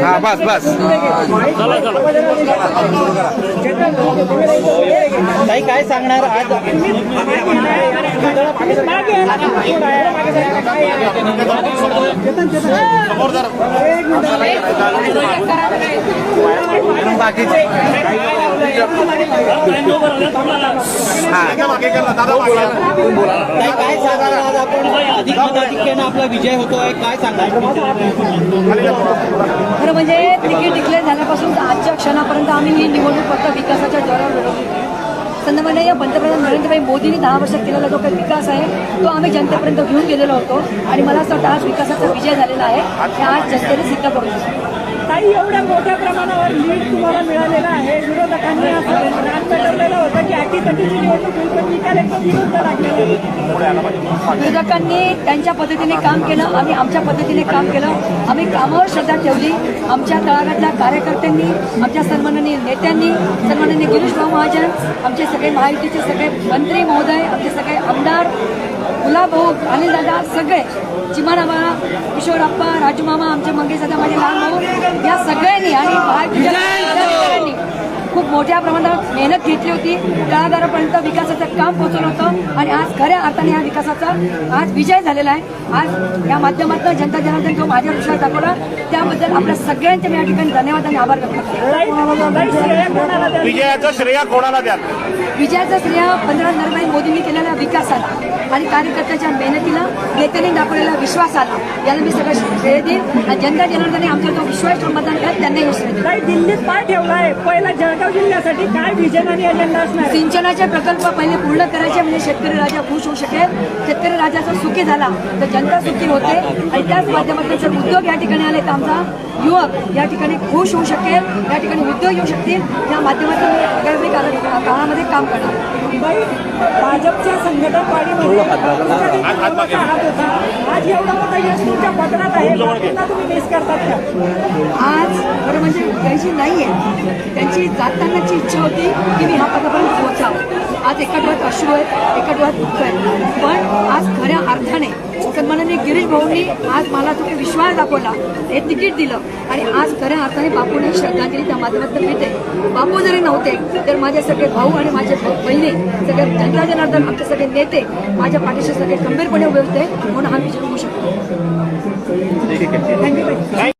हा बस बस. ताई काय सांगणार आज? बाकीचे? काय आज आपण अधिक मताधिक्यानं आपला विजय होतोय काय खरं म्हणजे तिकीट डिक्लेअर झाल्यापासून आजच्या क्षणापर्यंत आम्ही ही निवडणूक फक्त विकासाच्या जोरावर लढवली सन्माननीय पंतप्रधान नरेंद्रभाई मोदींनी दहा वर्षात केलेला जो काही विकास आहे तो आम्ही जनतेपर्यंत घेऊन गेलेलो होतो आणि मला असं वाटतं आज विकासाचा विजय झालेला आहे. हे आज जनतेने सिद्ध करून शकतो. ताई प्रमाणावर लीड तुम्हाला मिळालेला आहे. विरोधकांनी असं रान पेटवलेलं होतं की अटीतटीची निवडणूक होईल पण निकाल एकदम विरुद्ध लागलेला विरोधकांनी त्यांच्या पद्धतीने काम केलं आम्ही आमच्या पद्धतीने काम केलं. आम्ही कामावर श्रद्धा ठेवली. आमच्या तळागातल्या कार्यकर्त्यांनी आमच्या सन्माननीय नेत्यांनी सन्माननीय गिरीश भाऊ महाजन आमचे सगळे महायुतीचे सगळे मंत्री महोदय आमचे सगळे आमदार गुलाबभाऊ अनिलदादा सगळे किशोर चिमारामा राजू मामा आमचे मंगेश दादा माझे लहान भाऊ या सगळ्यांनी आणि महायुतीच्या मोठ्या प्रमाणात मेहनत घेतली होती. तळागारापर्यंत विकासाचं काम पोहोचवलं होतं आणि आज खऱ्या अर्थाने या विकासाचा आज विजय झालेला आहे. आज या माध्यमातून जनता जनार्दन जो माझ्या विश्वास दाखवला त्याबद्दल आपल्या सगळ्यांचे मी या ठिकाणी धन्यवाद आणि आभार व्यक्त करतो? विजयाचं श्रेय कोणाला द्याल? विजयाचा श्रेय पंतप्रधान नरेंद्र मोदींनी केलेल्या विकासाला आणि कार्यकर्त्याच्या मेहनतीला नेत्यांनी दाखवलेल्या विश्वासाला याला मी सगळं श्रेय देईन आणि जनता जनार्दने आमचा जो विश्वास मतदान केला त्यांनाही श्रेय दिल्लीत पाय ठेवलाय पहिला जळगाव जिल्ह्यासाठी काय विजन आणि अजेंडा असणार आहे? सिंचनाचे प्रकल्प पहिले पूर्ण करायचे म्हणजे शेतकरी राजा खुश होऊ शकेल. शेतकरी राजा जर सुखी झाला तर जनता सुखी होते. आणि त्याच माध्यमातून जर उद्योग या ठिकाणी आले तर आमचा युवक या ठिकाणी खुश होऊ शकेल. या ठिकाणी उद्योग येऊ शकतील. या माध्यमातून आगामी काळा- काळामध्ये काम करणार. भाजपच्या हात होता आज एवढा मोठा यश तुमच्या पत्रात आहे. तुम्ही मिस करतात का? आज खरं म्हणजे त्यांची नाही आहे त्यांची जातानाची इच्छा होती की मी हा पदापर्यंत पोहोचावं आज एका डोळ्यात अश्रू आहेत एका डोळ्यात दुःख आहे पण आज खऱ्या अर्थाने सन्माननीय गिरीश भाऊंनी आज मला काही विश्वास दाखवला हे तिकीट दिलं आणि आज खऱ्या अर्थाने बापूने श्रद्धांजली त्या माध्यमातून मिळते. बापू जरी नव्हते तर माझे सगळे भाऊ आणि माझे बहिणी सगळे जनता जनार्दन आमचे सगळे नेते माझ्या पाठीशी सगळे गंभीरपणे उभे होते. म्हणून हा विजय होऊ शकतो. थँक्यू